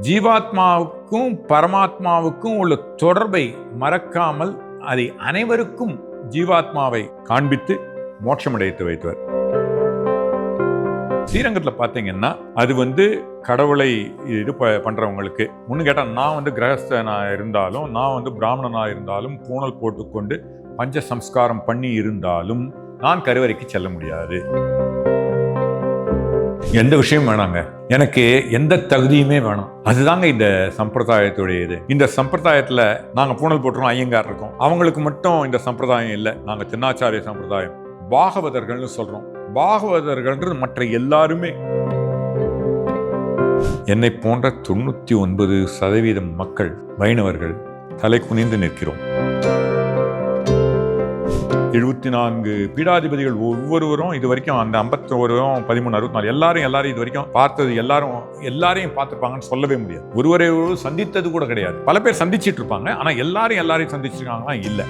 ஜீவாத்மாவுக்கும் பரமாத்மாவுக்கும் உள்ள தொடர்பை மறக்காமல் அதை அனைவருக்கும் ஜீவாத்மாவை காண்பித்து மோட்சமடைத்து வைத்தவர். ஸ்ரீரங்கத்தில் பார்த்தீங்கன்னா அது வந்து கடவுளை இது ப- பண்றவங்களுக்கு. முன்னு கேட்டால் நான் வந்து கிரகஸ்தனா இருந்தாலும் நான் வந்து பிராமணனா இருந்தாலும் பூணல் போட்டுக்கொண்டு பஞ்ச சம்ஸ்காரம் பண்ணி இருந்தாலும் நான் கருவறைக்கு செல்ல முடியாது. எந்த விஷயம் வேணாங்க. எனக்கு எந்த தகுதியுமே வேணாம். அதுதாங்க இந்த சம்பிரதாயத்துடைய இது இந்த சம்பிரதாயத்துல நாங்க பூணல் போட்டுருக்கோம் ஐயங்கார் இருக்கோம். அவங்களுக்கு மட்டும் இந்த சம்பிரதாயம் இல்லை. நாங்க தென்னாச்சாரிய சம்பிரதாயம். பாகவதர்கள்னு சொல்றோம். பாகவதர்கள்ன்றது மற்ற எல்லாருமே. என்னை போன்ற தொண்ணூத்தி ஒன்பது சதவீதம் மக்கள் வைணவர்கள் தலை குனிந்து நிற்கிறோம். எழுபத்தி நான்கு பீடாதிபதிகள் ஒவ்வொருவரும் இது வரைக்கும் அந்த ஐம்பத்தோரும் பதிமூணு அறுபத்தி நாலு எல்லாரும் எல்லாரும் இது வரைக்கும் பார்த்தது எல்லாரும் எல்லாரையும் பார்த்துருப்பாங்கன்னு சொல்லவே முடியாது. ஒருவரை ஒருவர் சந்தித்தது கூட கிடையாது. பல பேர் சந்திச்சிட்டு இருப்பாங்க. ஆனால் எல்லாரும் எல்லாரையும் சந்திச்சிருக்காங்களா இல்லை.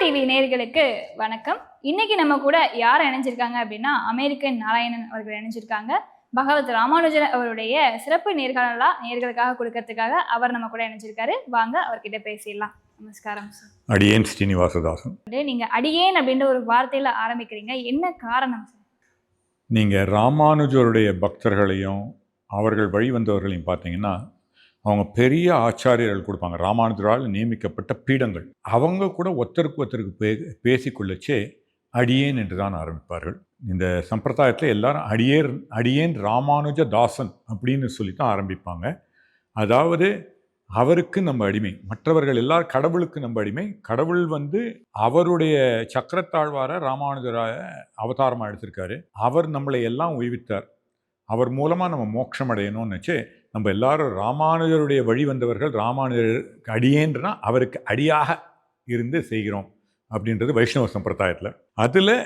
டிவி நேர்களுக்கு வணக்கம். இன்னைக்கு நம்ம கூட யார் இணைஞ்சிருக்காங்க அப்படின்னா அமெரிக்கன் நாராயணன் அவர்கள் இணைஞ்சிருக்காங்க. பகவத் ராமானுஜர் அவருடைய சிறப்பு நேர்காணலா நேர்களுக்காக கொடுக்கறதுக்காக அவர் நம்ம கூட இணைஞ்சிருக்காரு. வாங்க அவர்கிட்ட பேசிடலாம். நமஸ்காரம் சார் அடியேன் ஸ்ரீனிவாசதாசன். நீங்க அடியேன் அப்படின்ற ஒரு வார்த்தையில ஆரம்பிக்கிறீங்க. என்ன காரணம் சார் நீங்க ராமானுஜருடைய பக்தர்களையும் அவர்கள் வழி வந்தவர்களையும் பார்த்தீங்கன்னா அவங்க பெரிய ஆச்சாரியர்கள் கொடுப்பாங்க. ராமானுஜரால் நியமிக்கப்பட்ட பீடங்கள். அவங்க கூட ஒருத்தருக்கு ஒருத்தருக்கு பே பேசிக்கொள்ளச்சே அடியேன் என்று தான் ஆரம்பிப்பார்கள். இந்த சம்பிரதாயத்தில் எல்லாரும் அடியேர் அடியேன் ராமானுஜ தாசன் அப்படின்னு சொல்லி தான் ஆரம்பிப்பாங்க. அதாவது அவருக்கு நம்ம அடிமை மற்றவர்கள் எல்லாரும் கடவுளுக்கு நம்ம அடிமை. கடவுள் வந்து அவருடைய சக்கரத்தாழ்வார ராமானுஜராய அவதாரமாக எடுத்திருக்காரு. அவர் நம்மளை எல்லாம் உய்வித்தார். அவர் மூலமாக நம்ம மோட்சம் அடையணும்னு வச்சு நம்ம எல்லாரும் ராமானுஜருடைய வழி வந்தவர்கள் ராமானுஜர் அடியேன்றனா அவருக்கு அடியாக இருந்து செய்கிறோம். அப்படின்றது வைஷ்ணவ சம்பிரதாயத்தில். அதில்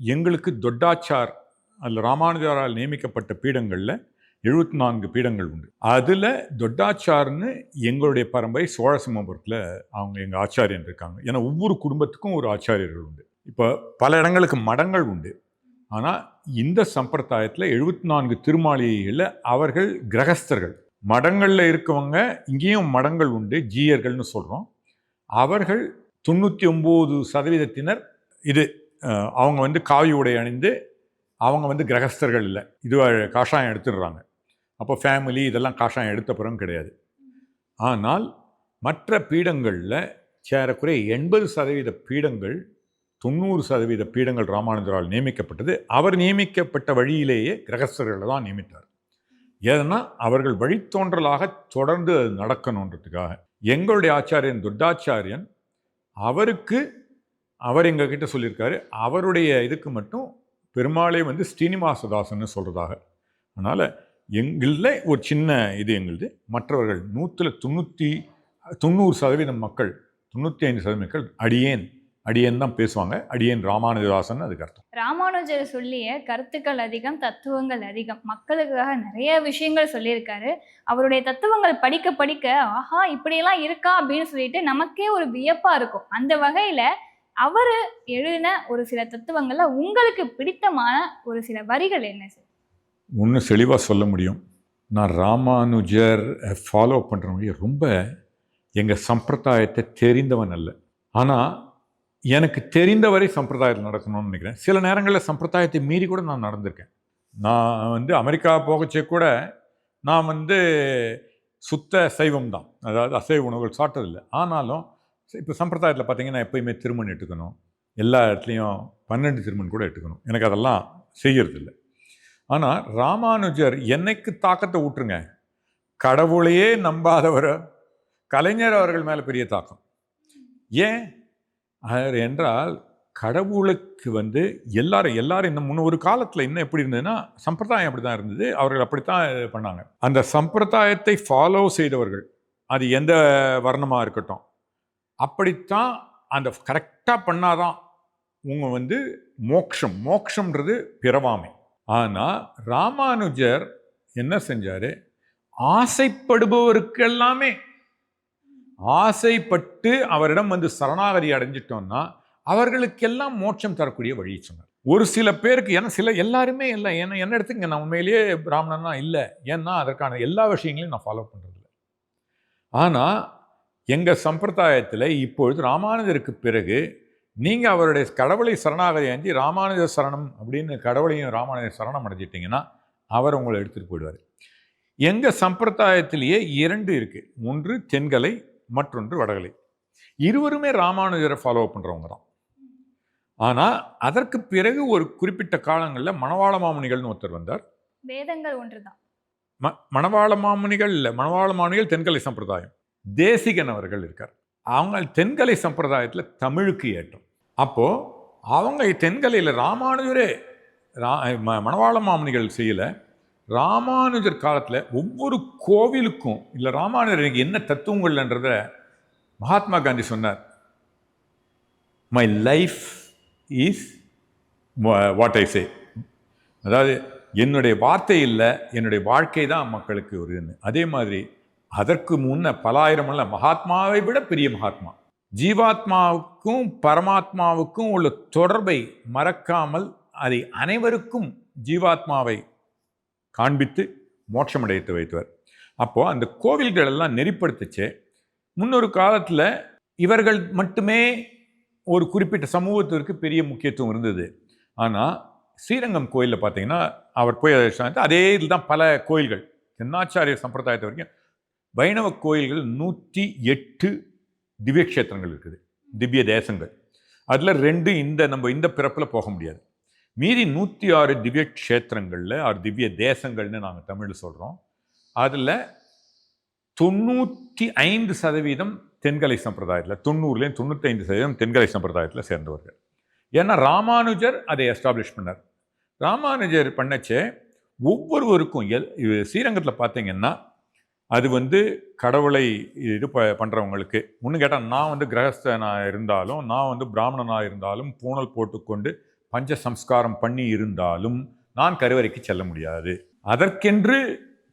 எங்களுக்கு தொட்டாச்சார் அதில் ராமானுஜரால் நியமிக்கப்பட்ட பீடங்களில் எழுபத்தி நான்கு பீடங்கள் உண்டு. அதில் தொட்டாச்சார்னு எங்களுடைய பரம்பரை சோழசிம்மபுரத்தில் அவங்க எங்கள் ஆச்சாரியன் இருக்காங்க. ஏன்னா ஒவ்வொரு குடும்பத்துக்கும் ஒரு ஆச்சாரியர்கள் உண்டு. இப்போ பல இடங்களுக்கு மடங்கள் உண்டு. ஆனால் இந்த சம்பிரதாயத்தில் எழுபத்தி நான்கு திருமாளிகைகளில் அவர்கள் கிரகஸ்தர்கள். மடங்களில் இருக்கவங்க இங்கேயும் மடங்கள் உண்டு ஜீயர்கள்னு சொல்கிறோம் அவர்கள் தொண்ணூற்றி ஒம்பது சதவீதத்தினர் இது அவங்க வந்து காவி உடை அணிந்து அவங்க வந்து கிரகஸ்தர்கள் இல்லை. இது காஷாயம் எடுத்துடுறாங்க. அப்போ ஃபேமிலி இதெல்லாம் காஷாயம் எடுத்த பிறகு கிடையாது. ஆனால் மற்ற பீடங்களில் சேரக்குறைய எண்பது சதவீத பீடங்கள் தொண்ணூறு சதவீத பீடங்கள் ராமானுஜரால் நியமிக்கப்பட்டது. அவர் நியமிக்கப்பட்ட வழியிலேயே கிரகஸ்தர்களை தான் நியமித்தார். ஏன்னா அவர்கள் வழித்தோன்றலாக தொடர்ந்து அது நடக்கணுன்றதுக்காக. எங்களுடைய ஆச்சாரியன் துர்டாச்சாரியன் அவருக்கு அவர் எங்ககிட்ட சொல்லியிருக்காரு அவருடைய இதுக்கு மட்டும் பெருமாளே வந்து ஸ்ரீனிவாசதாசன்னு சொல்கிறதாக அதனால் எங்களில் ஒரு சின்ன இது எங்களுது மற்றவர்கள் நூற்றில் தொண்ணூற்றி தொண்ணூறு சதவீதம் மக்கள் தொண்ணூற்றி ஐந்து சதவீத மக்கள் அடியேன். அடியேன் தான் பேசுவாங்க. அடியேன் ராமானுஜதாசன் அதுக்கு அர்த்தம். ராமானுஜர் சொல்லிய கருத்துக்கள் அதிகம் தத்துவங்கள் அதிகம். மக்களுக்காக நிறைய விஷயங்கள் சொல்லியிருக்காரு. அவருடைய தத்துவங்கள் படிக்க படிக்க ஆஹா இப்படியெல்லாம் இருக்கா? அப்படின்னு சொல்லிட்டு நமக்கே ஒரு வியப்பா இருக்கும். அந்த வகையில அவர் எழுதின ஒரு சில தத்துவங்கள்ல உங்களுக்கு பிடித்தமான ஒரு சில வரிகள் என்ன சார்? ஒன்று செழிவாக சொல்ல முடியும். நான் ராமானுஜர் ஃபாலோ பண்ணுறவங்க ரொம்ப எங்கள் சம்பிரதாயத்தை தெரிந்தவன் அல்ல. ஆனால் எனக்கு தெரிந்தவரை சம்பிரதாயத்தில் நடக்கணும்னு நினைக்கிறேன். சில நேரங்களில் சம்பிரதாயத்தை மீறி கூட நான் நடந்திருக்கேன். நான் வந்து அமெரிக்கா போகச்சே கூட நான் வந்து சுத்த சைவம் தான். அதாவது அசைவ உணவுகள் சாப்பிட்டதில்லை. ஆனாலும் இப்போ சம்பிரதாயத்தில் பார்த்தீங்கன்னா எப்பயுமே திருமணம் எடுத்துக்கணும். எல்லா இடத்துலையும் பன்னெண்டு திருமணம் கூட எடுத்துக்கணும். எனக்கு அதெல்லாம் செய்யறதில்லை. ஆனால் ராமானுஜர் என்னைக்கு தாக்கத்தை விட்டுருங்க கடவுளையே நம்பாதவர்? கலைஞர் அவர்கள் மேலே பெரிய தாக்கம். ஏன்? அவர் என்றால் கடவுளுக்கு வந்து எல்லாரும் எல்லாரும் இந்த முன்ன ஒரு காலத்தில் இன்னும் எப்படி இருந்ததுன்னா சம்பிரதாயம் அப்படி தான் இருந்தது. அவர்கள் அப்படித்தான் பண்ணாங்க. அந்த சம்பிரதாயத்தை ஃபாலோ செய்தவர்கள் அது எந்த வர்ணமாக இருக்கட்டும் அப்படித்தான் அந்த கரெக்டாக பண்ணாதான் உங்க வந்து மோக்ஷம். மோக்ஷம்ன்றது பிறவாமை. ஆனால் ராமானுஜர் என்ன செஞ்சார்? ஆசைப்படுபவருக்கு எல்லாமே ஆசைப்பட்டு அவரிடம் வந்து சரணாகதி அடைஞ்சிட்டோம்னா அவர்களுக்கெல்லாம் மோட்சம் தரக்கூடிய வழி சொன்னார். ஒரு சில பேருக்கு ஏன்னா சில எல்லாருமே இல்லை ஏன்னா என்ன இடத்துக்கு நான் உண்மையிலேயே பிராமணனா இல்லை. ஏன்னா அதற்கான எல்லா விஷயங்களையும் நான் ஃபாலோ பண்ணுறதில்ல ஆனால் எங்கள் சம்பிரதாயத்தில் இப்பொழுது ராமானுஜருக்கு பிறகு நீங்கள் அவருடைய கடவுளை சரணாகதி அஞ்சி ராமானுஜ சரணம் அப்படின்னு கடவுளையும் ராமானுஜ சரணம் அடைஞ்சிட்டிங்கன்னா அவர் உங்களை எடுத்துகிட்டு போயிடுவார். எங்கள் சம்பிரதாயத்திலேயே இரண்டு இருக்குது ஒன்று தென்கலை மற்றொன்று வடகலை. இருவருமே ராமானுஜரை ஃபாலோ பண்ணுறவங்க தான். ஆனால் அதற்கு பிறகு ஒரு குறிப்பிட்ட காலங்களில் மணவாள மாமுனிகள்னு ஒருத்தர் வந்தார். வேதங்கள் ஒன்றுதான். ம மணவாள மாமுனிகள் இல்லை மணவாள மாமுனிகள் தென்கலை சம்பிரதாயம். தேசிகன் அவர்கள் இருக்கார். அவங்க தென்கலை சம்பிரதாயத்தில் தமிழுக்கு ஏற்றம். அப்போது அவங்க தென்கலையில் ராமானுஜரே ரா மணவாள மாமுனிகள் செய்யலை. ராமானுஜர் காலத்தில் ஒவ்வொரு கோவிலுக்கும் இல்லை ராமானுஜர் எனக்கு என்ன தத்துவங்கள்ன்றத மகாத்மா காந்தி சொன்னார். My life is what I say அதாவது என்னுடைய வார்த்தை இல்லை என்னுடைய வாழ்க்கை தான் மக்களுக்கு ஒரு அதே மாதிரி அதற்கு முன்ன பலாயிரம் அல்ல மகாத்மாவை விட பெரிய மகாத்மா. ஜீவாத்மாவுக்கும் பரமாத்மாவுக்கும் உள்ள தொடர்பை மறக்காமல் அதை அனைவருக்கும் ஜீவாத்மாவை காண்பித்து மோட்சமடைத்து வைத்தவர். அப்போது அந்த கோவில்களெல்லாம் நெறிப்படுத்துச்சு. முன்னொரு காலத்தில் இவர்கள் மட்டுமே ஒரு குறிப்பிட்ட சமூகத்திற்கு பெரிய முக்கியத்துவம் இருந்தது. ஆனால் ஸ்ரீரங்கம் கோயிலில் பார்த்தீங்கன்னா அவர் போய் அதே இதில் தான் பல கோயில்கள். தென்னாச்சாரிய சம்பிரதாயத்தை வரைக்கும் வைணவ கோயில்கள் நூற்றி எட்டு திவ்ய க்ஷேத்திரங்கள் இருக்குது. திவ்ய தேசங்கள். அதில் ரெண்டு இந்த நம்ம இந்த பிறப்பில் போக முடியாது. மீதி நூற்றி ஆறு திவ்ய க்ஷேத்திரங்களில் ஆறு திவ்ய தேசங்கள்னு நாங்கள் தமிழில் சொல்கிறோம் அதில் தொண்ணூற்றி ஐந்து சதவீதம் தென்கலை சம்பிரதாயத்தில் தொண்ணூறுலேயும் தொண்ணூத்தைந்து சதவீதம் தென்கலை சம்பிரதாயத்தில் சேர்ந்தவர்கள். ஏன்னா ராமானுஜர் அதை எஸ்டாப்ளிஷ் பண்ணார். ராமானுஜர் பண்ணச்சே ஒவ்வொருவருக்கும் எல் இது ஸ்ரீரங்கத்தில் பார்த்தீங்கன்னா அது வந்து கடவுளை இது ப பண்ணுறவங்களுக்கு ஒன்று கேட்டால் நான் வந்து கிரகஸ்தனாக இருந்தாலும் நான் வந்து பிராமணனாக இருந்தாலும் பூணல் போட்டுக்கொண்டு பஞ்ச சம்ஸ்காரம் பண்ணி இருந்தாலும் நான் கருவறைக்கு செல்ல முடியாது. அதற்கென்று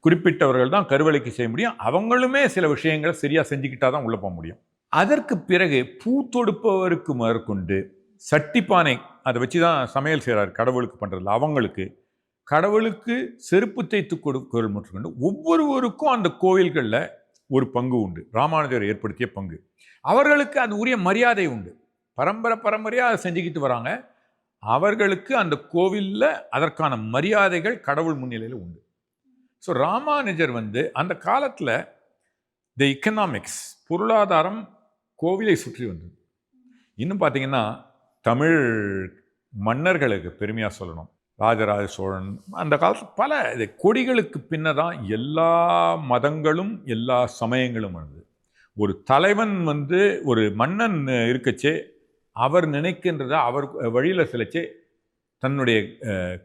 குறிப்பிட்டவர்கள் தான் கருவறைக்கு செய்ய முடியும். அவங்களுமே சில விஷயங்களை சரியாக செஞ்சுக்கிட்டா தான் உள்ளே போக முடியும். அதற்கு பிறகு பூ தொடுப்பவருக்கு மேற்கொண்டு சட்டிப்பானை அதை வச்சு தான் சமையல் செய்கிறார் கடவுளுக்கு பண்ணுறதில்ல அவங்களுக்கு கடவுளுக்கு செருப்பு தைத்து கொடுக்கல் முதற்கொண்டு ஒவ்வொருவருக்கும் அந்த கோவில்களில் ஒரு பங்கு உண்டு. ராமானுஜர் ஏற்படுத்திய பங்கு. அவர்களுக்கு அது உரிய மரியாதை உண்டு. பரம்பரை பரம்பரையாக அதை செஞ்சுக்கிட்டு வராங்க. அவர்களுக்கு அந்த கோவிலில் அதற்கான மரியாதைகள் கடவுள் முன்னிலையில் உண்டு. ஸோ ராமானுஜர் வந்து அந்த காலத்தில் த எக்கனாமிக்ஸ் பொருளாதாரம் கோவிலை சுற்றி வந்தது. இன்னும் பார்த்தீங்கன்னா தமிழ் மன்னர்களுக்கு பெருமையாக சொல்லணும். ராஜராஜ சோழன் அந்த காலத்தில் பல இது கொடிகளுக்கு பின்ன தான் எல்லா மதங்களும் எல்லா சமயங்களும் வந்தது. ஒரு தலைவன் வந்து ஒரு மன்னன் இருக்கச்சே அவர் நினைக்கின்றத அவர் வழியில் சிலச்சே தன்னுடைய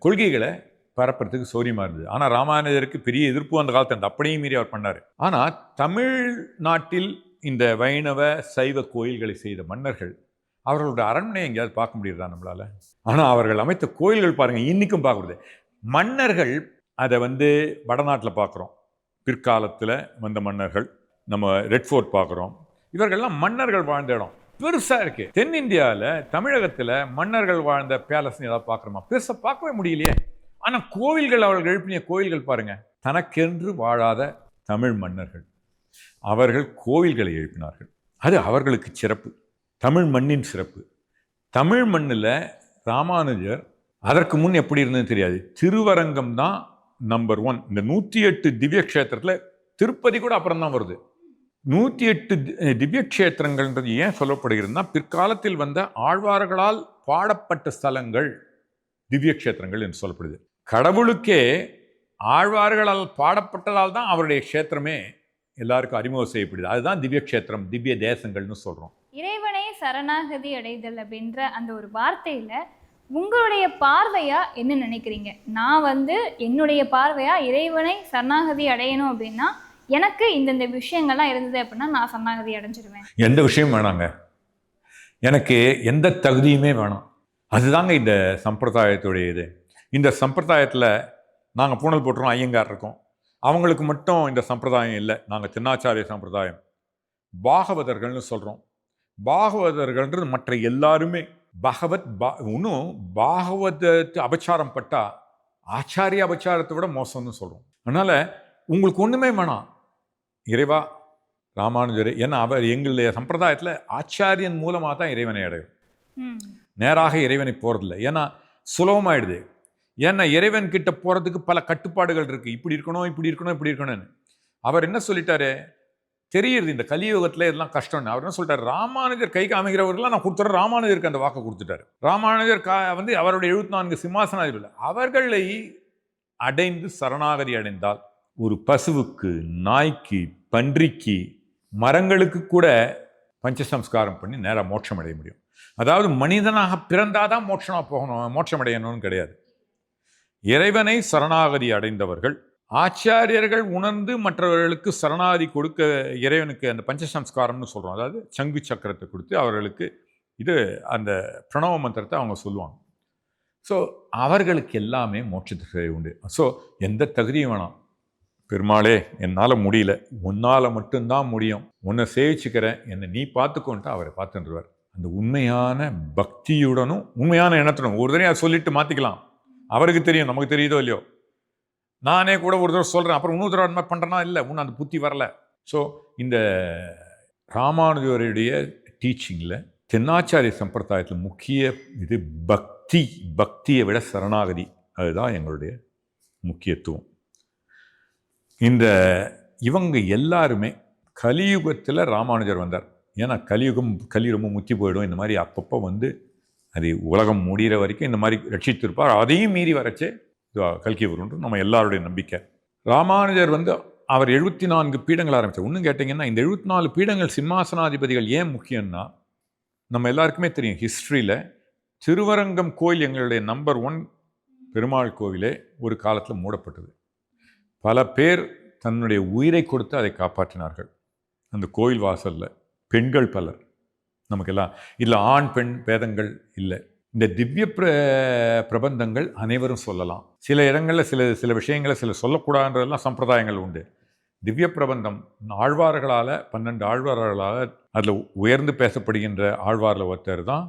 கொள்கைகளை பரப்புறதுக்கு சௌரியமாக இருந்தது. ஆனால் ராமானுஜருக்கு பெரிய எதிர்ப்பு அந்த காலத்தில் அந்த அப்படியும் மீறி அவர் பண்ணார். ஆனால் தமிழ்நாட்டில் இந்த வைணவ சைவ கோயில்களை செய்த மன்னர்கள் அவர்களோட அரண்மனை எங்கேயாவது பார்க்க முடியுதா நம்மளால? ஆனால் அவர்கள் அமைத்த கோயில்கள் பாருங்கள் இன்றைக்கும் பார்க்குறது மன்னர்கள் அதை வந்து வடநாட்டில் பார்க்குறோம். பிற்காலத்தில் வந்த மன்னர்கள் நம்ம ரெட் ஃபோர்ட் பார்க்குறோம். இவர்கள்லாம் மன்னர்கள் வாழ்ந்த இடம். பெருசாக இருக்குது தென்னிந்தியாவில் தமிழகத்தில் மன்னர்கள் வாழ்ந்த பேலஸ் ஏதாவது பார்க்குறோமா பெருசாக பார்க்கவே முடியலையே. ஆனால் கோவில்கள் அவர்கள் எழுப்பிய கோவில்கள் பாருங்கள் தனக்கென்று வாழாத தமிழ் மன்னர்கள். அவர்கள் கோவில்களை எழுப்பினார்கள். அது அவர்களுக்கு சிறப்பு. தமிழ் மண்ணின் சிறப்பு. தமிழ் மண்ணில் ராமானுஜர் அதற்கு முன் எப்படி இருந்ததுன்னு தெரியாது. திருவரங்கம் தான் நம்பர் ஒன் இந்த நூற்றி எட்டு திவ்ய க்ஷேத்திரத்தில் திருப்பதி கூட அப்புறம் தான் வருது. நூற்றி எட்டு தி- திவ்ய ஏன் சொல்லப்படுகிறதுனா பிற்காலத்தில் வந்த ஆழ்வார்களால் பாடப்பட்ட ஸ்தலங்கள் திவ்யக்ஷேத்திரங்கள் என்று சொல்லப்படுது. கடவுளுக்கே ஆழ்வார்களால் பாடப்பட்டதால் தான் அவருடைய க்ஷேத்திரமே எல்லாருக்கும் அறிமுகம் செய்யப்படுது. அதுதான் திவ்ய க்ஷேத்திரம் திவ்ய தேசங்கள்னு சொல்கிறோம் இறைவனை சரணாகதி அடைதல் அப்படின்ற அந்த ஒரு வார்த்தையில் உங்களுடைய பார்வையாக என்ன நினைக்கிறீங்க? நான் வந்து என்னுடைய பார்வையாக இறைவனை சரணாகதி அடையணும் அப்படின்னா எனக்கு இந்தந்த விஷயங்கள்லாம் இருந்தது அப்படின்னா நான் சரணாகதி அடைஞ்சிருவேன். எந்த விஷயம் வேணாங்க. எனக்கு எந்த தகுதியுமே வேணாம். அதுதாங்க இந்த சம்பிரதாயத்துடைய இது. இந்த சம்பிரதாயத்தில் நாங்கள் பூணல் போட்டுறோம் ஐயங்கார் இருக்கோம். அவங்களுக்கு மட்டும் இந்த சம்பிரதாயம் இல்லை. நாங்கள் தென்னாச்சாரிய சம்பிரதாயம். பாகவதர்கள்னு சொல்கிறோம் பாகவதர்கள்ன்றது மற்ற எல்லாருமே பகவத் பா இன்னும் பாகவதத்து அபச்சாரம் பட்டா ஆச்சாரிய அபச்சாரத்தை விட மோசம்னு சொல்கிறோம் அதனால் உங்களுக்கு ஒன்றுமே வேணாம். இறைவா ராமானுஜரே ஏன்னா அவர் எங்களுடைய சம்பிரதாயத்தில் ஆச்சாரியன் மூலமாக தான் இறைவனை அடையும். நேராக இறைவனை போகிறதில்ல ஏன்னா சுலபமாயிடுது. ஏன்னா இறைவன் கிட்ட போகிறதுக்கு பல கட்டுப்பாடுகள் இருக்குது இப்படி இருக்கணும் இப்படி இருக்கணும் இப்படி இருக்கணும்னு. அவர் என்ன சொல்லிட்டாரு? தெரியுது இந்த கலியுகத்தில் இதெல்லாம் கஷ்டம்னு. அவர் என்ன சொல்லிட்டாரு? ராமானுஜர் கை காமிக்கிறவர்கள்லாம் நான் கொடுத்துறேன். ராமானுஜருக்கு அந்த வாக்கை கொடுத்துட்டாரு. ராமானுஜர் கா வந்து அவருடைய எழுபத்தி நான்கு சிம்மாசனாதிபதி அவர்களை அடைந்து சரணாகதி அடைந்தால் ஒரு பசுவுக்கு நாய்க்கு பன்றிக்கு மரங்களுக்கு கூட பஞ்சசம்ஸ்காரம் பண்ணி நேராக மோட்சம் அடைய முடியும். அதாவது மனிதனாக பிறந்தால் தான் மோட்சமாக போகணும் மோட்சம் அடையணும்னு கிடையாது. இறைவனை சரணாகதி அடைந்தவர்கள் ஆச்சாரியர்கள் உணர்ந்து மற்றவர்களுக்கு சரணாகதி கொடுக்க இறைவனுக்கு அந்த பஞ்சசம்ஸ்காரம்னு சொல்கிறோம் அதாவது சங்கு சக்கரத்தை கொடுத்து அவர்களுக்கு இது அந்த பிரணவ மந்திரத்தை அவங்க சொல்லுவாங்க. ஸோ அவர்களுக்கு எல்லாமே மோட்சத்துக்கு உண்டு. ஸோ எந்த தகுதியும் வேணாம். பெருமாளே என்னால் முடியல. உன்னால் மட்டும்தான் முடியும். உன்னை சேவிச்சுக்கிறேன். என்னை நீ பார்த்துக்கோன்ட்டு அவரை பார்த்துருவார் அந்த உண்மையான பக்தியுடனும் உண்மையான எண்ணத்துடன் ஒரு தடவை அதை சொல்லிட்டு மாற்றிக்கலாம் அவருக்கு தெரியும் நமக்கு தெரியுதோ இல்லையோ. நானே கூட ஒரு தடவை சொல்கிறேன் அப்புறம் இன்னொரு தடவை மாதிரி பண்ணுறேன்னா இல்லை இன்னும் அந்த புத்தி வரல. ஸோ இந்த ராமானுஜருடைய டீச்சிங்கில் தென்னாச்சாரிய சம்பிரதாயத்தில் முக்கிய இது பக்தி. பக்தியை விட சரணாகதி. அதுதான் எங்களுடைய முக்கியத்துவம். இந்த இவங்க எல்லாருமே கலியுகத்தில் ராமானுஜர் வந்தார். ஏன்னா கலியுகம் கலி ரொம்ப முத்தி போயிடும். இந்த மாதிரி அப்பப்போ வந்து அது உலகம் முடிகிற வரைக்கும் இந்த மாதிரி ரட்சித்திருப்பார். அதையும் மீறி வரச்சே கல்கி வரும்ன்று நம்ம எல்லாருடைய நம்பிக்கை. ராமானுஜர் வந்து அவர் எழுபத்தி நான்கு பீடங்கள் ஆரம்பித்தார் ஒன்றும் கேட்டிங்கன்னா இந்த எழுபத்தி நாலு பீடங்கள் சிம்மாசனாதிபதிகள் ஏன் முக்கியம்னா நம்ம எல்லாருக்குமே தெரியும் ஹிஸ்ட்ரியில் திருவரங்கம் கோயில் எங்களுடைய நம்பர் ஒன் பெருமாள் கோவிலே ஒரு காலத்தில் மூடப்பட்டது. பல பேர் தன்னுடைய உயிரை கொடுத்து அதை காப்பாற்றினார்கள். அந்த கோயில் வாசலில் பெண்கள் பலர். நமக்கெல்லாம் இல்லை ஆண் பெண் பேதங்கள் இல்லை. இந்த திவ்ய பிர பிரபந்தங்கள் அனைவரும் சொல்லலாம். சில இடங்களில் சில சில விஷயங்களை சில சொல்லக்கூடாதுன்றதெல்லாம் சம்பிரதாயங்கள் உண்டு. திவ்ய பிரபந்தம் ஆழ்வார்களால் பன்னெண்டு ஆழ்வார்களால் அதில் உயர்ந்து பேசப்படுகின்ற ஆழ்வாரில் ஒருத்தர் தான்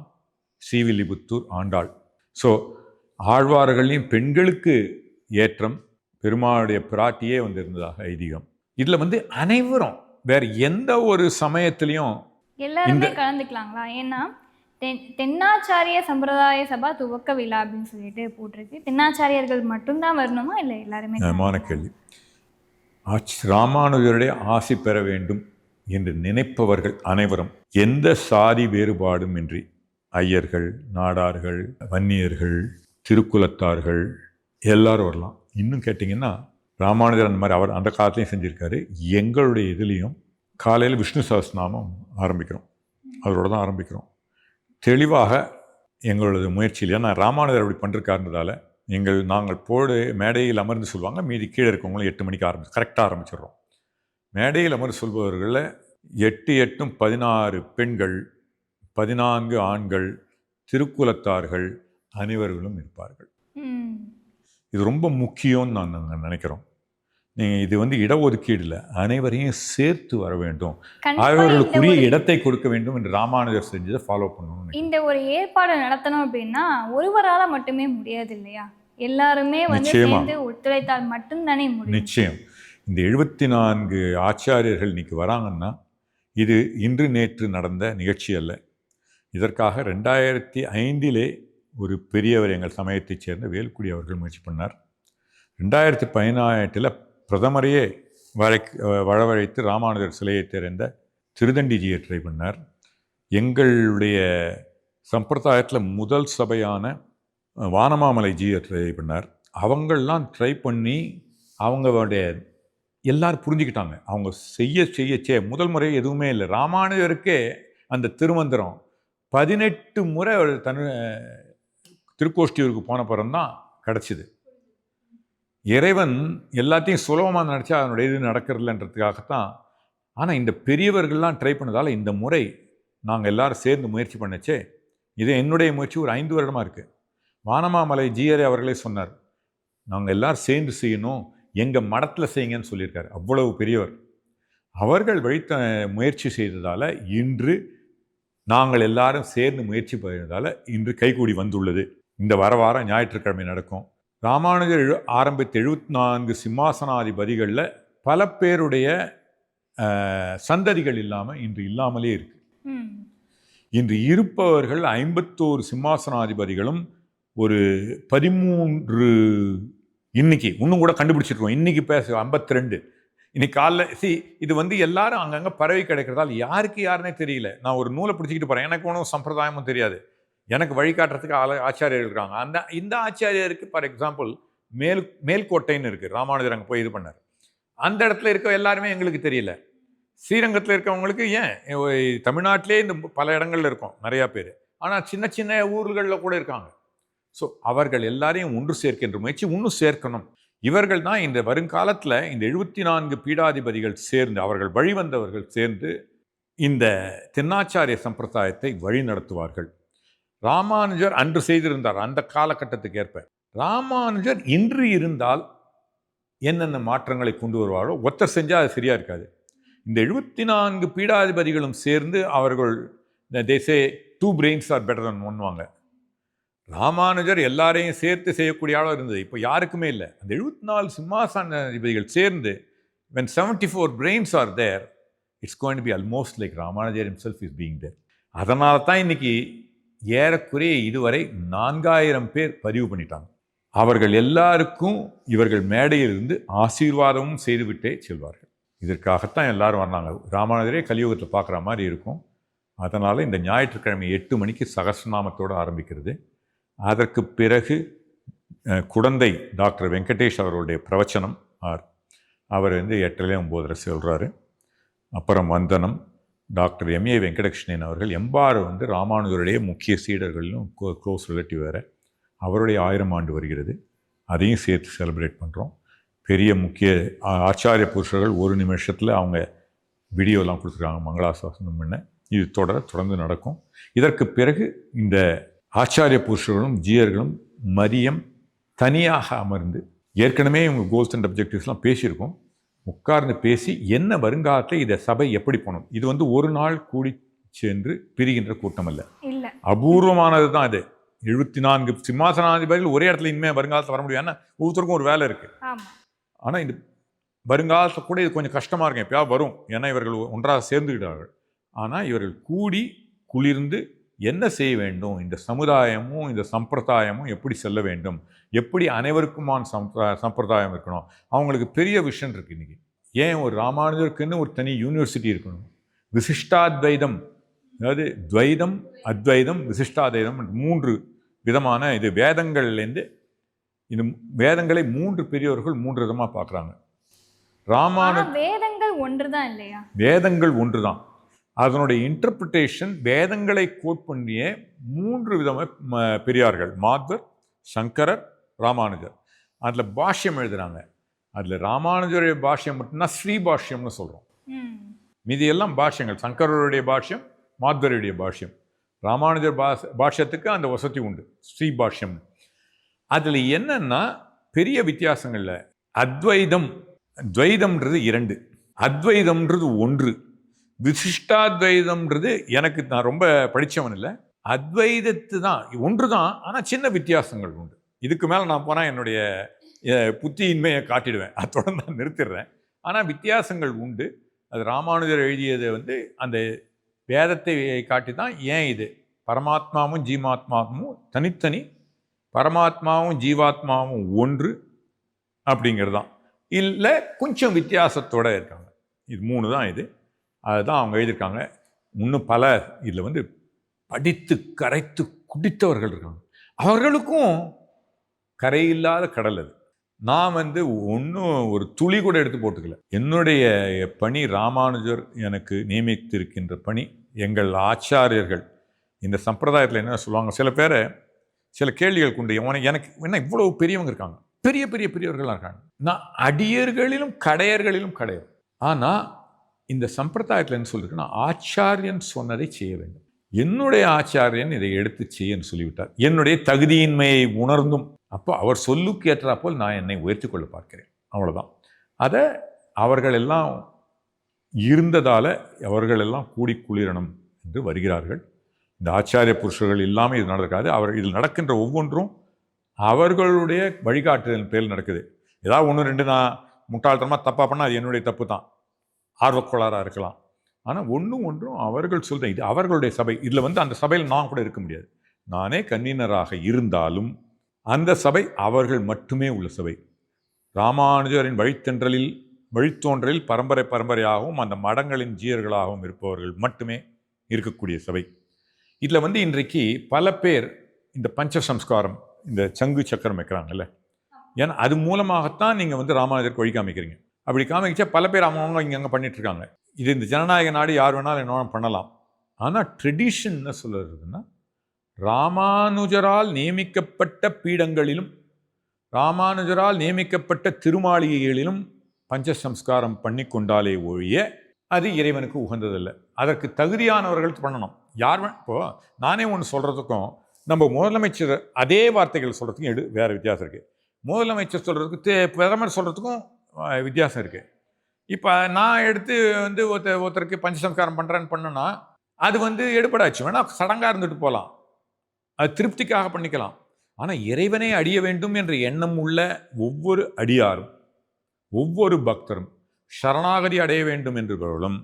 ஸ்ரீவில்லிபுத்தூர் ஆண்டாள். ஸோ ஆழ்வார்களையும் பெண்களுக்கு ஏற்றம் பெருமாளுடைய பிராட்டியே வந்து இருந்ததாக ஐதீகம். இதில் வந்து அனைவரும் வேற எந்த ஒரு சமயத்திலையும் எல்லாருமே கலந்துக்கலாங்களா? ஏன்னா தென் தென்னாச்சாரிய சம்பிரதாய சபா துவக்க விழா அப்படின்னு சொல்லிட்டு போட்டிருக்கு. தென்னாச்சாரியர்கள் மட்டும்தான் வரணுமா? இல்லை எல்லாருமே நியாயமான கேள்வி. ஆட்சி ராமானுஜருடைய ஆசி பெற வேண்டும் என்று நினைப்பவர்கள் அனைவரும் எந்த சாதி வேறுபாடும் இன்றி ஐயர்கள் நாடார்கள் வன்னியர்கள் திருக்குலத்தார்கள் எல்லாரும் வரலாம். இன்னும் கேட்டிங்கன்னா ராமானுஜர் அந்த மாதிரி அவர் அந்த காலத்துலையும் செஞ்சுருக்காரு. எங்களுடைய இதுலேயும் காலையில் விஷ்ணு சஹஸ்நாமம் ஆரம்பிக்கிறோம். அதோட தான் ஆரம்பிக்கிறோம். தெளிவாக எங்களது முயற்சியில் ஏன்னா ராமானுஜர் அப்படி பண்ணிருக்காருன்றதால எங்கள் நாங்கள் போடு மேடையில் அமர்ந்து சொல்லுவாங்க மீதி கீழே இருக்கவங்களும் எட்டு மணிக்கு ஆரம்பிச்சு கரெக்டாக ஆரம்பிச்சிடுறோம். மேடையில் அமர்ந்து சொல்பவர்களில் எட்டு எட்டும் பதினாறு பெண்கள் பதினான்கு ஆண்கள் திருக்குலத்தார்கள் அனைவர்களும் இருப்பார்கள். இது ரொம்ப முக்கியம்னு நான் நாங்கள் நினைக்கிறோம். நீங்கள் இது வந்து இடஒதுக்கீடில் அனைவரையும் சேர்த்து வர வேண்டும். அவர்களுக்குரிய இடத்தை கொடுக்க வேண்டும் என்று ராமானுஜர் செஞ்சதை ஃபாலோ பண்ணணும்னு இந்த ஒரு ஏற்பாடு நடத்தணும் அப்படின்னா ஒருவரால மட்டுமே முடியாது இல்லையா? எல்லாருமே வந்து ஒத்துழைத்தால் மட்டும்தானே முடியும். நிச்சயம். இந்த எழுபத்தி நான்கு ஆச்சாரியர்கள் இன்னைக்கு வராங்கன்னா இது இன்று நேற்று நடந்த நிகழ்ச்சி அல்ல. இதற்காக ரெண்டாயிரத்தி ஐந்திலே ஒரு பெரியவர் எங்கள் சமயத்தைச் சேர்ந்த வேல்குடி அவர்கள் முயற்சி பண்ணார். ரெண்டாயிரத்தி பதினாயிரத்தில் பிரதமரையே வழை வரவழைத்து ராமானுஜர் சிலையை திறந்த திருதண்டிஜியை ட்ரை பண்ணார். எங்களுடைய சம்பிரதாயத்தில் முதல் சபையான வானமாமலை ஜியை ட்ரை பண்ணார். அவங்கள்லாம் ட்ரை பண்ணி அவங்களுடைய எல்லாரும் புரிஞ்சுக்கிட்டாங்க. அவங்க செய்ய செய்யச்சே முதல் முறை எதுவுமே இல்லை. ராமானுஜருக்கே அந்த திருமந்திரம் பதினெட்டு முறை அவர் தன் திருக்கோஷ்டியூருக்கு போன பிறந்தான் கிடச்சிது. இறைவன் எல்லாத்தையும் சுலபமாக நினச்சா அதனுடைய இது நடக்கிறதில்லன்றதுக்காகத்தான். ஆனால் இந்த பெரியவர்கள்லாம் ட்ரை பண்ணதால் இந்த முறை நாங்கள் எல்லோரும் சேர்ந்து முயற்சி பண்ணச்சே இது என்னுடைய முயற்சி ஒரு ஐந்து வருடமாக இருக்குது வானமாமலை ஜியரே அவர்களே சொன்னார் நாங்கள் எல்லோரும் சேர்ந்து செய்யணும் எங்கள் மடத்தில் செய்யுங்கன்னு சொல்லியிருக்காரு அவ்வளவு பெரியவர். அவர்கள் வழித்த முயற்சி செய்ததால் இன்று நாங்கள் எல்லாரும் சேர்ந்து முயற்சி பண்ணதால் இன்று கைகூடி வந்துள்ளது. இந்த வர வாரம் ஞாயிற்றுக்கிழமை நடக்கும். ராமானுஜர் எழு ஆரம்பித்த எழுபத்தி நான்கு சிம்மாசனாதிபதிகளில் பல பேருடைய சந்ததிகள் இல்லாமல் இன்று இல்லாமலே இருக்கு. இன்று இருப்பவர்கள் ஐம்பத்தோரு சிம்மாசனாதிபதிகளும் ஒரு பதிமூன்று இன்னைக்கு இன்னும் கூட கண்டுபிடிச்சிருக்கோம். இன்னைக்கு பேச ஐம்பத்தி ரெண்டு இன்னைக்கு காலைல சி இது வந்து எல்லாரும் அங்கங்கே பரவி கிடைக்கிறதால யாருக்கு யாருன்னே தெரியல. நான் ஒரு நூலை பிடிச்சிக்கிட்டு போகிறேன் எனக்கு ஒன்றும் சம்பிரதாயமும் தெரியாது. எனக்கு வழிகாட்டுறதுக்கு ஆல ஆச்சாரியர் இருக்காங்க. அந்த இந்த ஆச்சாரியருக்கு ஃபார் எக்ஸாம்பிள் மேல் மேல்கோட்டைன்னு இருக்குது ராமானுஜர் அங்கே போய் இது பண்ணார். அந்த இடத்துல இருக்க எல்லாருமே எங்களுக்கு தெரியல. ஸ்ரீரங்கத்தில் இருக்கவங்களுக்கு ஏன்? தமிழ்நாட்டிலே இந்த பல இடங்கள்ல இருக்கும் நிறையா பேர். ஆனால் சின்ன சின்ன ஊர்களில் கூட இருக்காங்க. ஸோ அவர்கள் எல்லாரையும் ஒன்று சேர்க்கின்ற முயற்சி இன்னும் சேர்க்கணும். இவர்கள் தான் இந்த வருங்காலத்தில் இந்த எழுபத்தி நான்கு பீடாதிபதிகள் சேர்ந்து அவர்கள் வழிவந்தவர்கள் சேர்ந்து இந்த தென்னாச்சாரிய சம்பிரதாயத்தை வழி நடத்துவார்கள் ராமானுஜர் அன்று செய்திருந்தார் அந்த காலகட்டத்துக்கு ஏற்ப. ராமானுஜர் இன்று இருந்தால் என்னென்ன மாற்றங்களை கொண்டு வருவாரோ ஒத்தர் செஞ்சால் அது சரியாக இருக்காது. இந்த எழுபத்தி நான்கு பீடாதிபதிகளும் சேர்ந்து அவர்கள் they say two brains are better than ஒன்வாங்க Ramanujar எல்லாரையும் சேர்த்து செய்யக்கூடிய ஆளாக இருந்தது. இப்போ யாருக்குமே இல்லை. அந்த எழுபத்தி நாலு சிம்மாசனாதிபதிகள் சேர்ந்து when seventy four brains are there it's going be almost like Ramanujar himself is being there அதனால தான் இன்னைக்கு ஏறக்குறைய இதுவரை நான்காயிரம் பேர் பதிவு பண்ணிட்டாங்க. அவர்கள் எல்லாருக்கும் இவர்கள் மேடையிலிருந்து ஆசீர்வாதமும் செய்துவிட்டே செல்வார்கள். இதற்காகத்தான் எல்லாரும் வர்றாங்க ராமானுஜரே கலியுகத்தில் பார்க்குற மாதிரி இருக்கும். அதனால் இந்த ஞாயிற்றுக்கிழமை எட்டு மணிக்கு சகஸ்ரநாமத்தோடு ஆரம்பிக்கிறது. அதற்கு பிறகு குழந்தை டாக்டர் வெங்கடேஷ் அவர்களுடைய பிரவச்சனம். ஆர் அவர் வந்து எட்டுலேயே ஒம்போதரை சொல்கிறாரு அப்புறம் வந்தனம். டாக்டர் எம்ஏ வெங்கடகிருஷ்ணன் அவர்கள் எம்பாறு வந்து ராமானுஜருடைய முக்கிய சீடர்களிலும் க்ளோஸ் ரிலேட்டிவ் வேறு. அவருடைய ஆயிரம் ஆண்டு வருகிறது. அதையும் சேர்த்து செலிப்ரேட் பண்ணுறோம் பெரிய முக்கிய ஆச்சாரிய புருஷர்கள் ஒரு நிமிஷத்தில் அவங்க வீடியோலாம் கொடுத்துருக்காங்க. மங்களாசாசனம் பண்ண. இது தொடர தொடர்ந்து நடக்கும். இதற்கு பிறகு இந்த ஆச்சாரிய புருஷர்களும் ஜீயர்களும் மதியம் தனியாக அமர்ந்து ஏற்கனவே இவங்க கோல்ஸ் அண்ட் அப்ஜெக்டிவ்ஸ்லாம் பேசியிருக்கோம். உட்கார்ந்து பேசி என்ன வருங்காலத்தில் இதை சபை எப்படி போகணும் இது வந்து ஒரு நாள் கூடி சென்று பிரிகின்ற கூட்டம் அல்ல. இல்ல. அபூர்வமானது தான் இது எழுபத்தி நான்கு சிம்மாசனாதிபதிகள் ஒரே இடத்துல இனிமேல் வருங்காலத்தில் வர முடியும். ஏன்னா ஒவ்வொருத்தருக்கும் ஒரு வேலை இருக்குது ஆனால் இந்த வருங்காலத்தில் கூட இது கொஞ்சம் கஷ்டமாக இருக்கும். எப்பயாவது வரும். ஏன்னா இவர்கள் ஒன்றாக சேர்ந்துக்கிட்டார்கள் ஆனால் இவர்கள் கூடி குளிர்ந்து என்ன செய்ய வேண்டும்? இந்த சமுதாயமும் இந்த சம்பிரதாயமும் எப்படி செல்ல வேண்டும்? எப்படி அனைவருக்குமான சம்பிரா சம்பிரதாயம் இருக்கணும்? அவங்களுக்கு பெரிய விஷன் இருக்குது இன்றைக்கி ஏன் ஒரு ராமானுஜருக்குன்னு ஒரு தனி யூனிவர்சிட்டி இருக்கணும்? விசிஷ்டாத்வைதம். அதாவது துவைதம் அத்வைதம் விசிஷ்டாத்வைதம் மூன்று விதமான இது வேதங்கள்லேருந்து இது வேதங்களை மூன்று பெரியவர்கள் மூன்று விதமாக பார்க்குறாங்க. ராமானு ஆனா வேதங்கள் ஒன்றுதான் இல்லையா? வேதங்கள் ஒன்று தான் அதனுடைய இன்டர்பிரிட்டேஷன் வேதங்களை கோட் பண்ணிய மூன்று விதமாக பெரியார்கள். மாத்வர் சங்கரர் ராமானுஜர். அதில் பாஷ்யம் எழுதுறாங்க. அதில் ராமானுஜருடைய பாஷ்யம் மட்டும்தான் ஸ்ரீ பாஷ்யம்னு சொல்கிறோம் மீதி எல்லாம் பாஷ்யங்கள். சங்கரருடைய பாஷ்யம் மாத்வருடைய பாஷ்யம். ராமானுஜர் பாஷ பாஷ்யத்துக்கு அந்த வசதி உண்டு. ஸ்ரீ பாஷ்யம் அதில் என்னன்னா பெரிய வித்தியாசங்கள்ல அத்வைதம். துவைதம்ன்றது இரண்டு. அத்வைதம்ன்றது ஒன்று. விசிஷ்டாத்வைதம்ன்றது எனக்கு நான் ரொம்ப படித்தவன் இல்லை. அத்வைதத்து தான் ஒன்று தான் ஆனால் சின்ன வித்தியாசங்கள் உண்டு. இதுக்கு மேலே நான் போனால் என்னுடைய புத்தியின்மையை காட்டிடுவேன். அதோட நான் நிறுத்திடுறேன். ஆனால் வித்தியாசங்கள் உண்டு. அது ராமானுஜர் எழுதியது வந்து அந்த வேதத்தை காட்டி தான் ஏன் இது? பரமாத்மாவும் ஜீவாத்மாவும் தனித்தனி பரமாத்மாவும் ஜீவாத்மாவும் ஒன்று அப்படிங்கிறது தான். இல்லை கொஞ்சம் வித்தியாசத்தோடு இருக்காங்க. இது மூணு தான் இது. அதுதான் அவங்க எழுதியிருக்காங்க. இன்னும் பல இதில் வந்து படித்து கரைத்து குடித்தவர்கள் இருக்காங்க. அவர்களுக்கும் கரையில்லாத கடல் அது. நான் வந்து ஒன்றும் ஒரு துளி கூட எடுத்து போட்டுக்கல. என்னுடைய பணி ராமானுஜர் எனக்கு நியமித்திருக்கின்ற பணி எங்கள் ஆச்சாரியர்கள். இந்த சம்பிரதாயத்தில் என்ன சொல்லுவாங்க? சில பேரை சில கேள்விகள் கொண்டு. உனக்கு எனக்கு என்ன இவ்வளவு பெரியவங்க இருக்காங்க? பெரிய பெரிய பெரியவர்களாக இருக்காங்க. நான் அடியர்களிலும் கடையர்களிலும் கடையர். ஆனால் இந்த சம்பிரதாயத்தில் என்ன சொல்லியிருக்குன்னா ஆச்சாரியன் சொன்னதை செய்ய வேண்டும். என்னுடைய ஆச்சாரியன் இதை எடுத்து செய்யன்னு சொல்லிவிட்டார். என்னுடைய தகுதியின்மையை உணர்ந்தும் அப்போ அவர் சொல்லுக்கு ஏற்றாப்போல் நான் என்னை உயர்த்தி கொள்ள பார்க்கிறேன். அவ்வளோதான் அதை அவர்கள் எல்லாம் இருந்ததால் அவர்கள் எல்லாம் கூடி குளிரணும் என்று வருகிறார்கள். இந்த ஆச்சாரிய புருஷர்கள் இல்லாமல் இது நடக்காது அவர் இதில் நடக்கின்ற ஒவ்வொன்றும் அவர்களுடைய வழிகாட்டுதலின் பேரில் நடக்குது. ஏதாவது ஒன்று ரெண்டு நான் முட்டாள்தனமாக தப்பாக பண்ணால் அது என்னுடைய தப்பு தான் ஆர்வக்கோளாராக இருக்கலாம். ஆனால் ஒன்றும் ஒன்றும் அவர்கள் சொல்கிற இது அவர்களுடைய சபை. இதில் வந்து அந்த சபையில் நான் கூட இருக்க முடியாது. நானே கன்வீனராக இருந்தாலும் அந்த சபை அவர்கள் மட்டுமே உள்ள சபை. ராமானுஜரின் வழித்தென்றலில் வழித்தோன்றலில் பரம்பரை பரம்பரையாகவும் அந்த மடங்களின் ஜீயர்களாகவும் இருப்பவர்கள் மட்டுமே இருக்கக்கூடிய சபை. இதில் வந்து இன்றைக்கு பல பேர் இந்த பஞ்ச சம்ஸ்காரம் இந்த சங்கு சக்கரம் வைக்கிறாங்கல்ல. ஏன்னா அது மூலமாகத்தான் நீங்கள் வந்து ராமானுஜருக்கு வழி காமிக்கிறீங்க. அப்படி காமிச்சா பல பேர் அவங்கவுங்க இங்கே அங்கே பண்ணிகிட்ருக்காங்க இது இந்த ஜனநாயக நாடு யார் வேணாலும் என்ன பண்ணலாம். ஆனால் ட்ரெடிஷன் என்ன சொல்லுறதுன்னா ராமானுஜரால் நியமிக்கப்பட்ட பீடங்களிலும் ராமானுஜரால் நியமிக்கப்பட்ட திருமாளிகைகளிலும் பஞ்சசம்ஸ்காரம் பண்ணி கொண்டாலே ஒழிய அது இறைவனுக்கு உகந்ததில்லை. அதற்கு தகுதியானவர்கள் பண்ணணும். யார் இப்போது இப்போ நானே ஒன்று சொல்கிறதுக்கும் நம்ம முதலமைச்சர் அதே வார்த்தைகள் சொல்கிறதுக்கும் எடு வேறு வித்தியாசம் இருக்குது முதலமைச்சர் சொல்கிறதுக்கு பிரதமர் சொல்கிறதுக்கும் வித்தியாசம் இருக்குது இப்போ நான் எடுத்து வந்து ஒருத்தர் ஒருத்தருக்கு பஞ்சசம்ஸ்காரம் பண்ணுறேன்னு பண்ணுன்னா அது வந்து எடுபடாச்சு. வேணால் சடங்காக இருந்துட்டு போகலாம் அது திருப்திக்காக பண்ணிக்கலாம். ஆனால் இறைவனை அடிய வேண்டும் என்ற எண்ணம் உள்ள ஒவ்வொரு அடியாரும் ஒவ்வொரு பக்தரும் சரணாகதி அடைய வேண்டும் என்றவர்களும்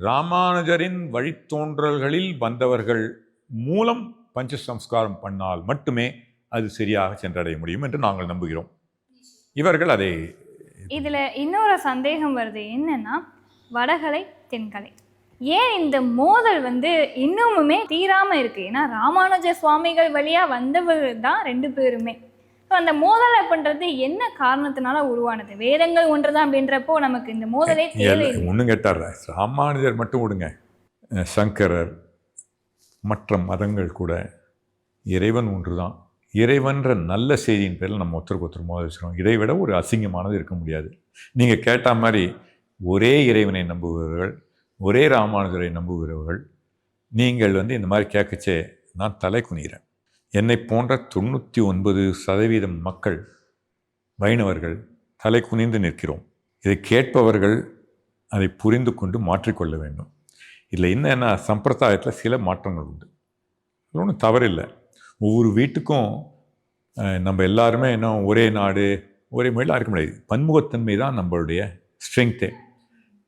ராமானுஜரின் வழித்தோன்றல்களில் வந்தவர்கள் மூலம் பஞ்சசம்ஸ்காரம் பண்ணால் மட்டுமே அது சரியாக சென்றடைய முடியும் என்று நாங்கள் நம்புகிறோம். இவர்கள் அதை இதுல இன்னொரு சந்தேகம் வருது. என்னன்னா வடகலை தென்கலை. ஏன் இந்த மோதல் வந்து இன்னுமுமே தீராம இருக்கு? ஏன்னா ராமானுஜ சுவாமிகள் வழியா வந்தவர்கள் தான் ரெண்டு பேருமே. ஸோ அந்த மோதலை பண்றது என்ன காரணத்தினால உருவானது? வேதங்கள் ஒன்றுதான் அப்படின்றப்போ நமக்கு இந்த மோதலே ஒன்றும் கேட்டார். ராமானுஜர் மட்டும் விடுங்க. சங்கரர் மற்ற மதங்கள் கூட இறைவன் ஒன்று தான் இறைவன்ற நல்ல செய்தியின் பேரில் நம்ம ஒருத்தருக்கு ஒருத்தர் மோத இதை விட ஒரு அசிங்கமானது இருக்க முடியாது. நீங்கள் கேட்ட மாதிரி ஒரே இறைவனை நம்புகிறவர்கள் ஒரே ராமானுஜரை நம்புகிறவர்கள் நீங்கள் வந்து இந்த மாதிரி கேட்கச்சே நான் தலை குனிகிறேன். என்னை போன்ற தொண்ணூற்றி ஒன்பது சதவீதம் மக்கள் வைணவர்கள் தலை குனிந்து நிற்கிறோம். இதை கேட்பவர்கள் அதை புரிந்து கொண்டு மாற்றிக்கொள்ள வேண்டும். இதில் என்னென்னா சம்பிரதாயத்தில் சில மாற்றங்கள் உண்டு. ஒன்றும் தவறில்லை. ஒவ்வொரு வீட்டுக்கும் நம்ம எல்லாருமே இன்னும் ஒரே நாடு ஒரே மொழியில் இருக்க முடியாது. பன்முகத்தன்மை தான் நம்மளுடைய ஸ்ட்ரென்த்தே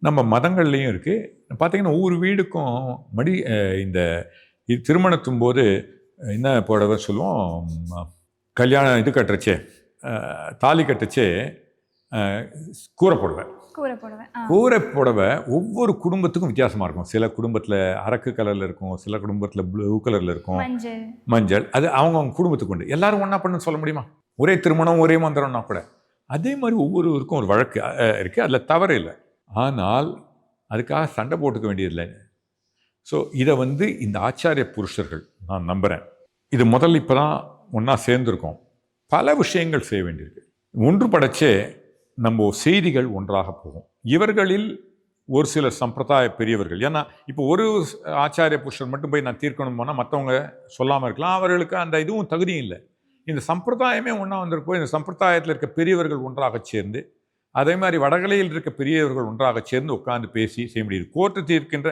நம்ம மதங்கள்லேயும் இருக்குது பார்த்தீங்கன்னா ஒவ்வொரு வீடுக்கும் மடி இந்த இது திருமணத்தும் போது என்ன புடவை சொல்லுவோம் கல்யாணம் இது கட்டுறச்சே தாலி கட்டுச்சே கூறப்படுவேன் கூரை புடவை. கூரை புடவை. ஒவ்வொரு குடும்பத்துக்கும் வித்தியாசமாக இருக்கும். சில குடும்பத்தில் அரக்கு கலரில் இருக்கும் சில குடும்பத்தில் ப்ளூ கலரில் இருக்கும். மஞ்சள். மஞ்சள். அது அவங்கவுங்க குடும்பத்துக்கு உண்டு. எல்லாரும் ஒன்றா பண்ணுன்னு சொல்ல முடியுமா? ஒரே திருமணம் ஒரே மந்திரம்னா கூட. அதே மாதிரி ஒவ்வொருவருக்கும் ஒரு வழக்கு இருக்குது அதில் தவறு இல்லை. ஆனால் அதுக்காக சண்டை போட்டுக்க வேண்டியதில்லை. ஸோ இதை வந்து இந்த ஆச்சாரிய புருஷர்கள் நான் நம்புகிறேன் இது முதல்ல இப்போ தான் ஒன்றா சேர்ந்துருக்கோம். பல விஷயங்கள் செய்ய வேண்டியிருக்கு. ஒன்று படைச்சே நம்ம செய்திகள் ஒன்றாக போகும். இவர்களில் ஒரு சில சம்பிரதாய பெரியவர்கள். ஏன்னா இப்போ ஒரு ஆச்சாரிய புருஷர் மட்டும் போய் நான் தீர்க்கணும் போனால் மற்றவங்க சொல்லாமல் இருக்கலாம். அவர்களுக்கு அந்த இதுவும் தகுதியும் இல்லை. இந்த சம்பிரதாயமே ஒன்றா வந்திருக்கோ இந்த சம்பிரதாயத்தில் இருக்க பெரியவர்கள் ஒன்றாக சேர்ந்து அதே மாதிரி வடகலையில் இருக்க பெரியவர்கள் ஒன்றாக சேர்ந்து உட்காந்து பேசி செய்ய முடியுது. கோர்ட்டு தீர்க்கின்ற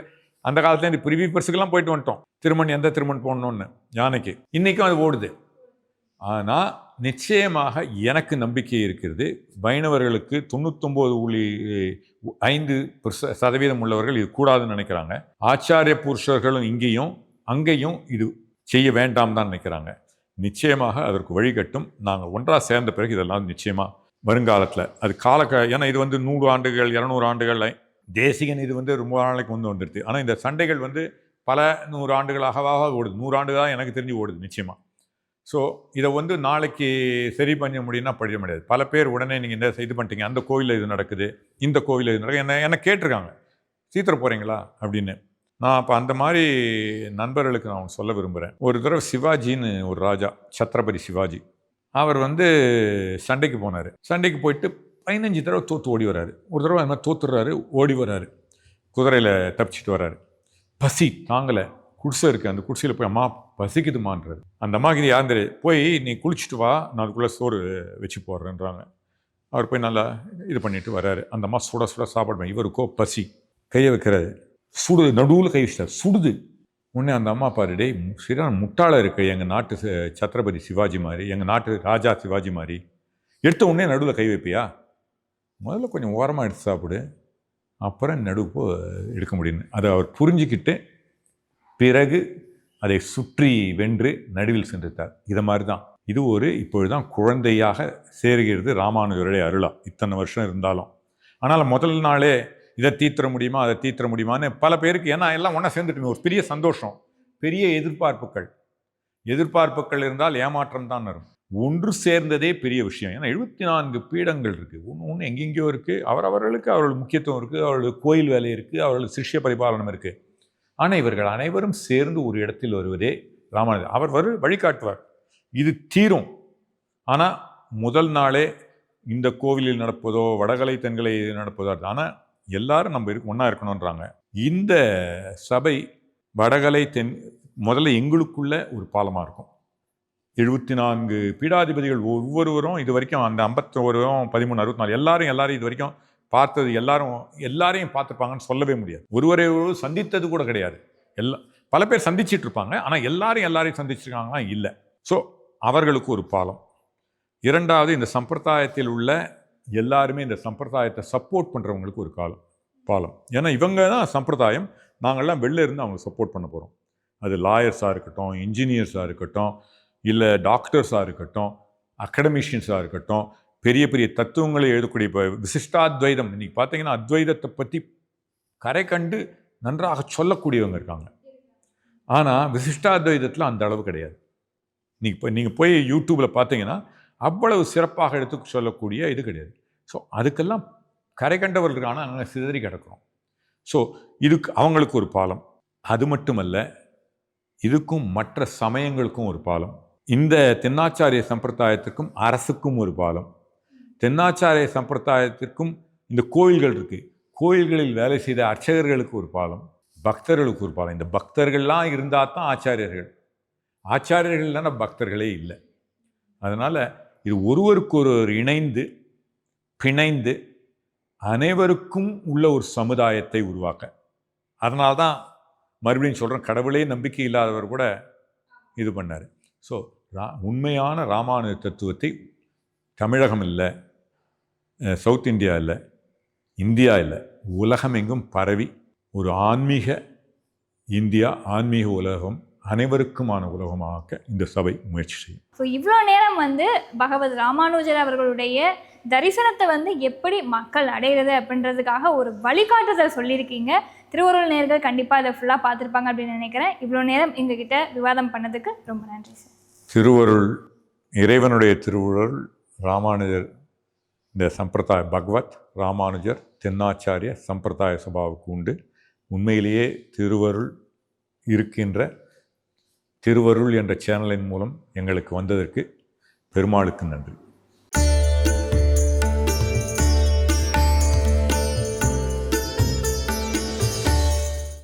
அந்த காலத்தில் இந்த பிரிவி பரிசுக்கெல்லாம் போயிட்டு வந்துட்டோம். திருமண் எந்த திருமண் போடணும்னு? யானைக்கு. இன்றைக்கும் அது ஓடுது. ஆனால் நிச்சயமாக எனக்கு நம்பிக்கை இருக்கிறது. வைணவர்களுக்கு தொண்ணூத்தொம்பது புள்ளி ஐந்து சதவீதம் உள்ளவர்கள் இது கூடாதுன்னு நினைக்கிறாங்க. ஆச்சாரிய புருஷர்களும் இங்கேயும் அங்கேயும் இது செய்ய வேண்டாம் தான் நினைக்கிறாங்க. நிச்சயமாக அதற்கு வழிகட்டும். நாங்கள் ஒன்றாக சேர்ந்த பிறகு இதெல்லாம் நிச்சயமாக வருங்காலத்தில். அது கால ஏன்னா இது வந்து நூறு ஆண்டுகள் இரநூறு ஆண்டுகள் தேசிகன் இது வந்து ரொம்ப நாளைக்கு வந்து வந்துடுது ஆனால் இந்த சண்டைகள் வந்து பல நூறு ஆண்டுகளாகவாக ஓடுது. நூறு தான் எனக்கு தெரிஞ்சு ஓடுது நிச்சயமாக ஸோ இதை வந்து நாளைக்கு சரி பண்ண முடியும்னா படிக்க முடியாது. பல பேர் உடனே நீங்கள் இந்த இது பண்ணிட்டீங்க அந்த கோயிலில் இது நடக்குது இந்த கோயிலில் இது நடக்குது என்ன என்ன கேட்டிருக்காங்க. சீத்திர போகிறீங்களா அப்படின்னு. நான் அப்போ அந்த மாதிரி நண்பர்களுக்கு நான் சொல்ல விரும்புகிறேன் ஒரு தடவை சிவாஜின்னு ஒரு ராஜா சத்ரபதி சிவாஜி அவர் வந்து சண்டைக்கு போனார். சண்டைக்கு போயிட்டு பதினஞ்சு தடவை தோற்று ஓடி வராரு. ஒரு தடவை அது மாதிரி தோத்துடுறாரு ஓடி வராரு. குதிரையில் தப்பிச்சிட்டு வராரு. பசி தாங்கலை. குடிசை இருக்குது அந்த குடிசையில் போய் அம்மா பசிக்குதுமான்றது அந்த அம்மாக்கு இது யாரும் போய் நீ குளிச்சுட்டு வா. நான் அதுக்குள்ளே சோறு வச்சு போடுறேன்றாங்க. அவர் போய் நல்லா இது பண்ணிட்டு வராரு அந்த அம்மா சுட சுட சாப்பாடு இவருக்கோ பசி. கையை வைக்கிறாரு. சுடுது நடுவில் கை வச்சிட்டார். சுடுது. உடனே அந்த அம்மா பாரு டேய் சரியான முட்டாள இருக்கு எங்கள் நாட்டு ச- சத்ரபதி சிவாஜி மாதிரி எங்கள் நாட்டு ராஜா சிவாஜி மாதிரி. எடுத்த உடனே நடுவில் கை வைப்பியா? முதல்ல கொஞ்சம் ஓரமாக எடுத்து சாப்பிடு. அப்புறம் நடுப்பு எடுக்க முடியும் அதை அவர் புரிஞ்சுக்கிட்டு பிறகு அதை சுற்றி வென்று நடுவில் சென்றுட்டார் இதை மாதிரி தான் இது ஒரு இப்பொழுதுதான் குழந்தையாக சேருகிறது ராமானுஜருடைய அருளா. இத்தனை வருஷம் இருந்தாலும். ஆனால் முதல் நாளே இதை தீர்த்திர முடியுமா அதை தீர்த்திர முடியுமான்னு பல பேருக்கு ஏன்னா எல்லாம் ஒன்றா சேர்ந்துட்டுமே. ஒரு பெரிய சந்தோஷம். பெரிய எதிர்பார்ப்புகள். எதிர்பார்ப்புகள் இருந்தால் ஏமாற்றம் தான் வரும். ஒன்று சேர்ந்ததே பெரிய விஷயம். ஏன்னா எழுபத்தி நான்கு பீடங்கள் இருக்குது ஒன்று ஒன்று எங்கெங்கேயோ இருக்குது அவரவர்களுக்கு அவர்களுக்கு முக்கியத்துவம் இருக்குது அவர்களுக்கு கோயில் வேலை இருக்குது அவர்களுக்கு சிஷ்ய பரிபாலனம் இருக்குது ஆனால் இவர்கள் அனைவரும் சேர்ந்து ஒரு இடத்தில் வருவதே ராமானுஜர். அவர் வரு வழிகாட்டுவார். இது தீரும். ஆனால் முதல் நாளே இந்த கோவிலில் நடப்பதோ வடகலை தென்கலை நடப்பதோ ஆனால் எல்லாரும் நம்ம இருக்கு ஒன்றா இருக்கணுன்றாங்க இந்த சபை வடகலை தென் முதல்ல எங்களுக்குள்ள ஒரு பாலமாக இருக்கும். எழுபத்தி நான்கு பீடாதிபதிகள் ஒவ்வொருவரும் இது வரைக்கும் அந்த ஐம்பத்தோரும் பதிமூணு அறுபத்தி நாலு எல்லாரும் எல்லாரும் இது வரைக்கும் பார்த்தது எல்லாரும் எல்லாரையும் பார்த்துருப்பாங்கன்னு சொல்லவே முடியாது. ஒருவரை ஒருவர் சந்தித்தது கூட கிடையாது. எல்லா பல பேர் சந்திச்சிட்டு இருப்பாங்க ஆனால் எல்லாரும் எல்லாரையும் சந்திச்சிருக்காங்கன்னா இல்லை. ஸோ அவர்களுக்கு ஒரு பாலம். இரண்டாவது இந்த சம்பிரதாயத்தில் உள்ள எல்லாருமே இந்த சம்பிரதாயத்தை சப்போர்ட் பண்ணுறவங்களுக்கு ஒரு காலம் பாலம். ஏன்னா இவங்க தான் சம்பிரதாயம். நாங்கள்லாம் வெளில இருந்து அவங்க சப்போர்ட் பண்ண போகிறோம் அது லாயர்ஸாக இருக்கட்டும் இன்ஜினியர்ஸாக இருக்கட்டும் இல்லை டாக்டர்ஸாக இருக்கட்டும் அகடமிஷியன்ஸாக இருக்கட்டும் பெரிய பெரிய தத்துவங்களை எழுதக்கூடிய இப்போ விசிஷ்டாத்வைதம். இன்னைக்கு பார்த்தீங்கன்னா அத்வைதத்தை பற்றி கரை கண்டு நன்றாக சொல்லக்கூடியவங்க இருக்காங்க. ஆனால் விசிஷ்டாத்வைதத்தில் அந்த அளவு கிடையாது. நீங்கள் இப்போ நீங்கள் போய் யூடியூப்பில் பார்த்தீங்கன்னா அவ்வளவு சிறப்பாக எடுத்து சொல்லக்கூடிய இது கிடையாது. ஸோ அதுக்கெல்லாம் கரை கண்டவர்கள் இருக்காங்க நாங்கள் சிதறி கிடக்கிறோம். ஸோ இதுக்கு அவங்களுக்கு ஒரு பாலம். அது மட்டுமல்ல இதுக்கும் மற்ற சமயங்களுக்கும் ஒரு பாலம். இந்த தென்னாச்சாரிய சம்பிரதாயத்திற்கும் அரசுக்கும் ஒரு பாலம். தென்னாச்சாரிய சம்பிரதாயத்திற்கும் இந்த கோயில்கள் இருக்குது கோயில்களில் வேலை செய்த அர்ச்சகர்களுக்கு ஒரு பாலம் பக்தர்களுக்கு ஒரு பாலம். இந்த பக்தர்கள்லாம் இருந்தால் தான் ஆச்சாரியர்கள். ஆச்சாரியர்கள் இல்லைன்னா பக்தர்களே இல்லை. அதனால் இது ஒருவருக்கொருவர் இணைந்து பிணைந்து அனைவருக்கும் உள்ள ஒரு சமுதாயத்தை உருவாக்க. அதனால்தான் மறுபடியும் சொல்கிறேன் கடவுளே நம்பிக்கை இல்லாதவர் கூட இது பண்ணார். ஸோ ரா உண்மையான ராமானுஜ தத்துவத்தை தமிழகம் இல்லை சவுத் இந்தியா இல்லை இந்தியா இல்லை. உலகமெங்கும் பரவி ஒரு ஆன்மீக இந்தியா ஆன்மீக உலகம் அனைவருக்குமான உலகமாக்க இந்த சபை முயற்சி செய்யும். ஸோ இவ்வளோ நேரம் வந்து பகவத் ராமானுஜர் அவர்களுடைய தரிசனத்தை வந்து எப்படி மக்கள் அடையிறது அப்படின்றதுக்காக ஒரு வழிகாட்டுதல் சொல்லியிருக்கீங்க. திருவருள் நேர்கள் கண்டிப்பாக அதை ஃபுல்லாக பார்த்துருப்பாங்க அப்படின்னு நினைக்கிறேன். இவ்வளோ நேரம் எங்ககிட்ட விவாதம் பண்ணதுக்கு ரொம்ப நன்றி சார் திருவருள் இறைவனுடைய திருவுருள் ராமானுஜர் இந்த சம்பிரதாய பகவத் ராமானுஜர் தென்னாச்சாரிய சம்பிரதாய சபாவுக்கு உண்டு. உண்மையிலேயே திருவருள் இருக்கின்ற திருவருள் என்ற சேனலின் மூலம் எங்களுக்கு வந்ததற்கு பெருமாளுக்கு நன்றி.